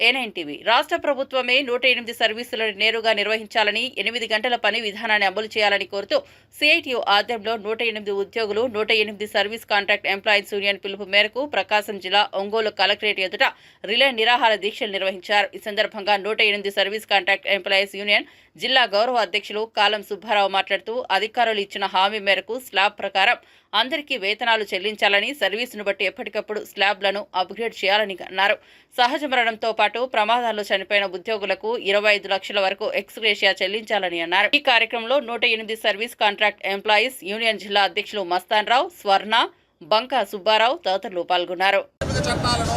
A9 TV రాష్ట్ర ప్రభుత్వమే నూట ఎనిమిది సర్వీసులను నేరుగా నిర్వహించాలని ఎనిమిది గంటల పని విధానాన్ని అమలు చేయాలని కోరుతూ సిఐటియు ఆధ్వర్యంలో నూట ఎనిమిది ఉద్యోగులు నూట ఎనిమిది సర్వీస్ కాంట్రాక్ట్ ఎంప్లాయీస్ యూనియన్ పిలుపు మేరకు ప్రకాశం జిల్లా ఒంగోలు కలెక్టరేట్ ఎదుట రిలే నిరాహార దీక్షలు నిర్వహించారు. ఈ సందర్భంగా నూట ఎనిమిది సర్వీస్ కాంట్రాక్ట్ ఎంప్లాయీస్ యూనియన్ జిల్లా గౌరవ అధ్యక్షులు కాలం సుబ్బారావు మాట్లాడుతూ అధికారులు ఇచ్చిన హామీ మేరకు స్లాబ్ ప్రకారం అందరికీ వేతనాలు చెల్లించాలని సర్వీసును బట్టి ఎప్పటికప్పుడు స్లాబ్లను అప్గ్రేడ్ చేయాలని అన్నారు. సహజ మరణంతో పాటు ప్రమాదాల్లో చనిపోయిన ఉద్యోగులకు ఇరవై ఐదు లక్షల వరకు ఎక్స్గ్రేషియా చెల్లించాలని అన్నారు. ఈ కార్యక్రమంలో నూట ఎనిమిది సర్వీస్ కాంట్రాక్ట్ ఎంప్లాయీస్ యూనియన్ జిల్లా అధ్యక్షులు మస్తాన్ రావు స్వర్ణ బంకా సుబ్బారావు తదితరులు పాల్గొన్నారు. చట్టాలను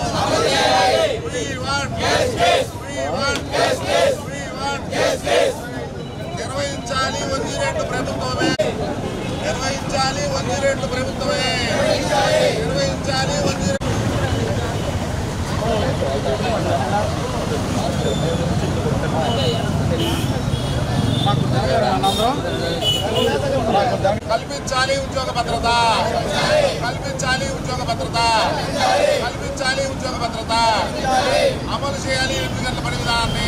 నిర్వహించాలి వదిలేట్టు ప్రభుత్వమే నిర్వహించాలి వదిలే కల్పించాలి ఉద్యోగ భద్రత. కల్పించాలి ఉద్యోగ భద్రత. కల్పించాలి ఉద్యోగ భద్రత. అమలు చేయాలి ఎనిమిది గంటల పని విధానాన్ని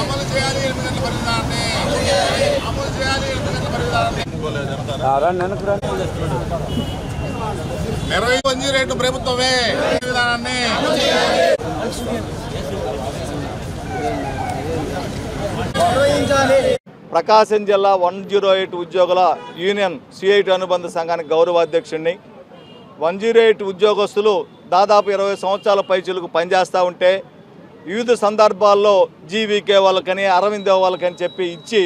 అమలు చేయాలి ఎనిమిది గంటల పని విధానాన్ని అమలు చేయాలి ఎనిమిది గంటల పని విధానాన్ని ప్రభుత్వమే. విధానాన్ని. ప్రకాశం జిల్లా వన్ జీరో ఎయిట్ ఉద్యోగుల యూనియన్ సిఐటి అనుబంధ సంఘానికి గౌరవ అధ్యక్షుడిని. వన్ జీరో ఎయిట్ ఉద్యోగస్తులు దాదాపు ఇరవై సంవత్సరాల పైచులకు పనిచేస్తూ ఉంటే వివిధ సందర్భాల్లో జీవీకే వాళ్ళకని అరవిందో వాళ్ళకని చెప్పి ఇచ్చి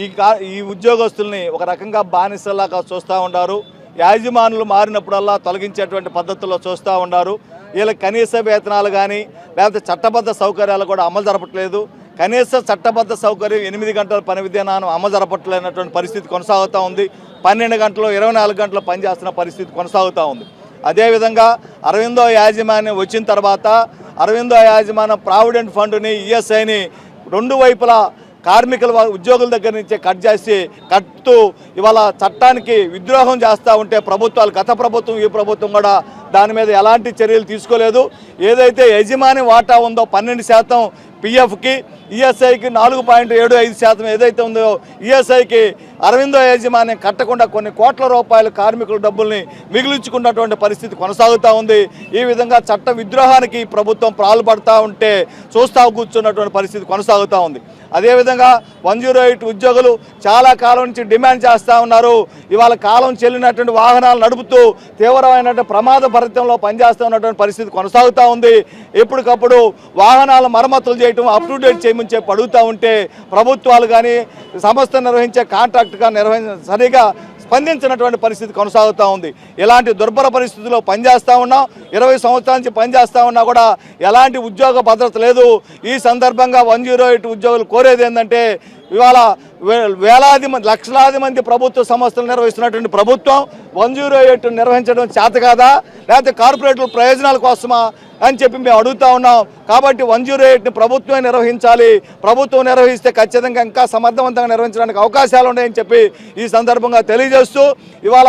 ఈ కా ఈ ఉద్యోగస్తుల్ని ఒక రకంగా బానిసలాగా చూస్తూ ఉన్నారు యాజమానులు మారినప్పుడల్లా తొలగించేటువంటి పద్ధతుల్లో చూస్తూ ఉన్నారు వీళ్ళ కనీస వేతనాలు కానీ లేకపోతే చట్టబద్ధ సౌకర్యాలు కూడా అమలు జరపట్లేదు. కనీస చట్టబద్ధ సౌకర్యం ఎనిమిది గంటల పని విధానం అమలు జరపట్లేనటువంటి పరిస్థితి కొనసాగుతూ ఉంది. పన్నెండు గంటలు ఇరవై నాలుగు గంటలు పనిచేస్తున్న పరిస్థితి కొనసాగుతూ ఉంది. అదేవిధంగా అరవిందో యాజమాన్యం వచ్చిన తర్వాత అరవిందో యాజమాన్యం ప్రావిడెంట్ ఫండ్ని ఈఎస్ఐని రెండు వైపులా కార్మికుల ఉద్యోగుల దగ్గర నుంచే కట్ చేసి కట్తూ ఇవాళ చట్టానికి విద్రోహం చేస్తూ ఉంటే ప్రభుత్వాలు గత ప్రభుత్వం ఈ ప్రభుత్వం కూడా దాని మీద ఎలాంటి చర్యలు తీసుకోలేదు. ఏదైతే యజమాని వాటా ఉందో పన్నెండు శాతం పిఎఫ్కి ఈఎస్ఐకి నాలుగు పాయింట్ ఏడు ఐదు శాతం ఏదైతే ఉందో ఈఎస్ఐకి అరవిందో యజమాని కట్టకుండా కొన్ని కోట్ల రూపాయల కార్మికుల డబ్బుల్ని మిగిలించుకున్నటువంటి పరిస్థితి కొనసాగుతూ ఉంది. ఈ విధంగా చట్ట విద్రోహానికి ప్రభుత్వం పాల్పడతా ఉంటే చూస్తా కూర్చున్నటువంటి పరిస్థితి కొనసాగుతూ ఉంది. అదేవిధంగా వన్ జీరో ఎయిట్ ఉద్యోగులు చాలా కాలం నుంచి డిమాండ్ చేస్తూ ఉన్నారు. ఇవాళ కాలం చెల్లినటువంటి వాహనాలు నడుపుతూ తీవ్రమైనటువంటి ప్రమాద భరితంలో పనిచేస్తూ ఉన్నటువంటి పరిస్థితి కొనసాగుతూ ఉంది. ఎప్పటికప్పుడు వాహనాల మరమ్మతులు చేయటం అప్ టు డేట్ చేయమని చెప్పి అడుగుతూ ఉంటే ప్రభుత్వాలు కానీ సంస్థ నిర్వహించే కాంట్రాక్ట్గా నిర్వహి సరిగా స్పందించినటువంటి పరిస్థితి కొనసాగుతూ ఉంది. ఇలాంటి దుర్భర పరిస్థితుల్లో పనిచేస్తూ ఉన్నాం. ఇరవై సంవత్సరాల నుంచి పనిచేస్తూ ఉన్నా కూడా ఎలాంటి ఉద్యోగ భద్రత లేదు. ఈ సందర్భంగా వన్ జీరో ఎయిట్ ఉద్యోగులు కోరేది ఏంటంటే ఇవాళ వే- వేలాది మంది లక్షలాది మంది ప్రభుత్వ సంస్థలు నిర్వహిస్తున్నటువంటి ప్రభుత్వం వన్ జీరో ఎయిట్ నిర్వహించడం చేత కాదా? లేకపోతే కార్పొరేట్ల ప్రయోజనాల కోసమా అని చెప్పి మేము అడుగుతా ఉన్నాం. కాబట్టి వన్ జీరో ఎయిట్ని ప్రభుత్వమే నిర్వహించాలి. ప్రభుత్వం నిర్వహిస్తే ఖచ్చితంగా ఇంకా సమర్థవంతంగా నిర్వహించడానికి అవకాశాలు ఉన్నాయని చెప్పి ఈ సందర్భంగా తెలియజేస్తూ ఇవాళ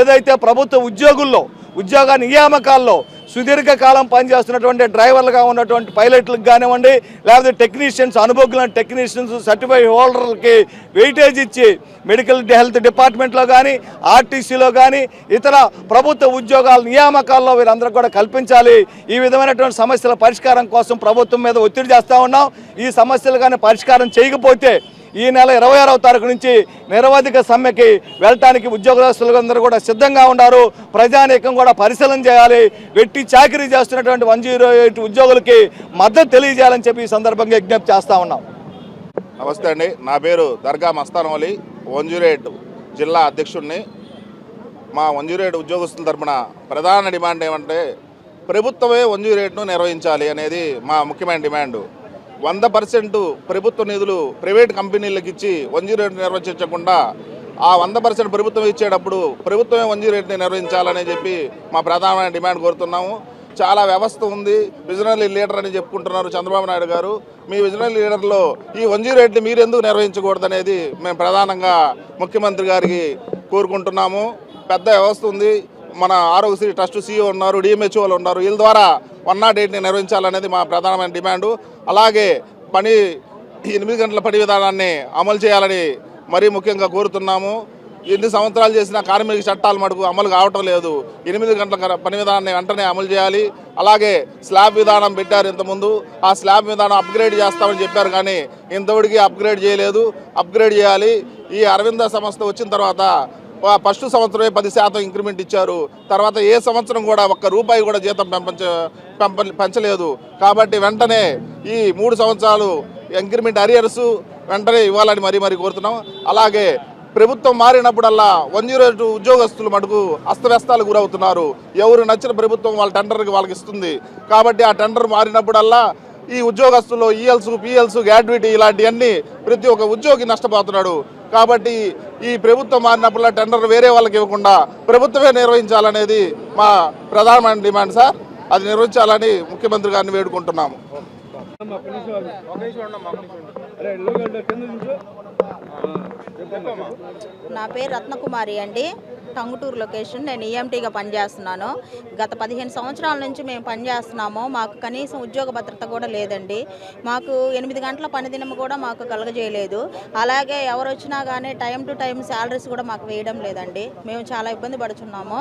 ఏదైతే ప్రభుత్వ ఉద్యోగుల్లో ఉద్యోగ నియామకాల్లో సుదీర్ఘకాలం పనిచేస్తున్నటువంటి డ్రైవర్లుగా ఉన్నటువంటి పైలట్లకు కానివ్వండి లేకపోతే టెక్నీషియన్స్ అనుభవజ్ఞులైన టెక్నీషియన్స్ సర్టిఫైడ్ హోల్డర్లకి వెయిటేజ్ ఇచ్చి మెడికల్ హెల్త్ డిపార్ట్మెంట్లో కానీ ఆర్టీసీలో కానీ ఇతర ప్రభుత్వ ఉద్యోగాల నియామకాల్లో వీరందరూ కూడా కల్పించాలి. ఈ విధమైనటువంటి సమస్యల పరిష్కారం కోసం ప్రభుత్వం మీద ఒత్తిడి చేస్తూ ఉన్నాం. ఈ సమస్యలు కానీ పరిష్కారం చేయకపోతే ఈ నెల ఇరవై ఆరవ తారీఖు నుంచి నిరవధిక సమ్మెకి వెళ్ళటానికి ఉద్యోగస్తులందరూ కూడా సిద్ధంగా ఉన్నారు. ప్రజానీకం కూడా పరిశీలన చేయాలి. వెట్టి చాకరీ చేస్తున్నటువంటి వన్ జీరో ఎయిట్ ఉద్యోగులకి మద్దతు తెలియజేయాలని చెప్పి ఈ సందర్భంగా విజ్ఞప్తి చేస్తా ఉన్నాం. నమస్తే అండి. నా పేరు Darga Mastanam Ali. One zero eight జిల్లా అధ్యక్షుడిని మా వన్ జీరో ఎయిట్ ఉద్యోగస్తుల తరపున ప్రధాన డిమాండ్ ఏమంటే ప్రభుత్వమే వన్ జీరో ఎయిట్ను నిర్వహించాలి అనేది మా ముఖ్యమైన డిమాండ్. వంద పర్సెంట్ ప్రభుత్వ నిధులు ప్రైవేట్ కంపెనీలకు ఇచ్చి వన్ జీరో నిర్వహించకుండా ఆ వంద పర్సెంట్ ప్రభుత్వం ఇచ్చేటప్పుడు ప్రభుత్వమే వన్ జీరో నిర్వహించాలని చెప్పి మా ప్రధానమైన డిమాండ్ కోరుతున్నాము. చాలా వ్యవస్థ ఉంది. విజనరీ లీడర్ అని చెప్పుకుంటున్నారు చంద్రబాబు నాయుడు గారు. మీ విజనరీ లీడర్లో ఈ వన్ జీరో మీరు ఎందుకు నిర్వహించకూడదు అనేది మేము ప్రధానంగా ముఖ్యమంత్రి గారికి కోరుకుంటున్నాము. పెద్ద వ్యవస్థ ఉంది. మన ఆరోగ్యశ్రీ ట్రస్ట్ సీఈఓ ఉన్నారు డిఎంహెచ్ఓలు ఉన్నారు. వీళ్ళ ద్వారా వన్ నాట్ ఎయిట్ని నిర్వహించాలనేది మా ప్రధానమైన డిమాండు. అలాగే పని ఎనిమిది గంటల పని విధానాన్ని అమలు చేయాలని మరీ ముఖ్యంగా కోరుతున్నాము. ఎన్ని సంవత్సరాలు చేసిన కార్మిక చట్టాలు మటుకు అమలు కావటం లేదు. ఎనిమిది గంటల పని విధానాన్ని వెంటనే అమలు చేయాలి. అలాగే స్లాబ్ విధానం పెట్టారు ఇంతకుముందు. ఆ స్లాబ్ విధానం అప్గ్రేడ్ చేస్తామని చెప్పారు కానీ ఇంతవరకు అప్గ్రేడ్ చేయలేదు. అప్గ్రేడ్ చేయాలి. ఈ అరవింద సంస్థ వచ్చిన తర్వాత ఫస్ట్ సంవత్సరమే పది శాతం ఇంక్రిమెంట్ ఇచ్చారు. తర్వాత ఏ సంవత్సరం కూడా ఒక్క రూపాయి కూడా జీతం పెంపంచ పెంప పెంచలేదు. కాబట్టి వెంటనే ఈ మూడు సంవత్సరాలు ఇంక్రిమెంట్ అరియర్స్ వెంటనే ఇవ్వాలని మరీ మరీ కోరుతున్నాం. అలాగే ప్రభుత్వం మారినప్పుడల్లా వన్ జీరో టూ ఉద్యోగస్తులు మటుకు అస్తవ్యస్తాలు గురవుతున్నారు. ఎవరు నచ్చిన ప్రభుత్వం వాళ్ళ టెండర్కి వాళ్ళకి ఇస్తుంది. కాబట్టి ఆ టెండర్ మారినప్పుడల్లా ఈ ఉద్యోగస్తులు ఈఎల్స్ పిఎల్స్ గ్రాడ్యుయేటీ ఇలాంటివన్నీ ప్రతి ఒక్క ఉద్యోగి నష్టపోతున్నాడు. కాబట్టి ఈ ప్రభుత్వం మారినప్పుడు టెండర్ వేరే వాళ్ళకి ఇవ్వకుండా ప్రభుత్వమే నిర్వహించాలనేది మా ప్రధానమైన డిమాండ్ సార్. అది నిర్వహించాలని ముఖ్యమంత్రి గారిని వేడుకుంటున్నాము. నా పేరు రత్నకుమారి అండి. టంగుటూరు లొకేషన్. నేను ఈఎంటీగా పనిచేస్తున్నాను. గత పదిహేను సంవత్సరాల నుంచి మేము పనిచేస్తున్నాము. మాకు కనీసం ఉద్యోగ భద్రత కూడా లేదండి. మాకు ఎనిమిది గంటల పనిదినం కూడా మాకు కలగజేయలేదు. అలాగే ఎవరు వచ్చినా కానీ టైం టు టైం శాలరీస్ కూడా మాకు వేయడం లేదండి. మేము చాలా ఇబ్బంది పడుతున్నాము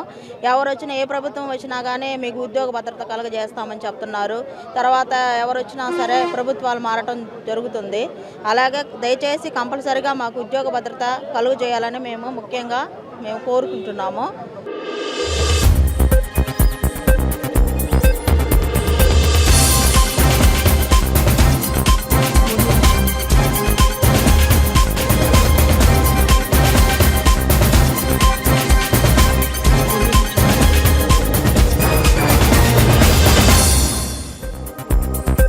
ఎవరు వచ్చినా ఏ ప్రభుత్వం వచ్చినా కానీ మీకు ఉద్యోగ భద్రత కలగజేస్తామని చెప్తున్నారు. తర్వాత ఎవరు వచ్చినా సరే ప్రభుత్వాలు మారటం జరుగుతుంది. అలాగే దయచేసి కంపల్సరిగా మాకు ఉద్యోగ భద్రత కలుగు చేయాలని మేము ముఖ్యంగా మేము కోరుకుంటున్నాము.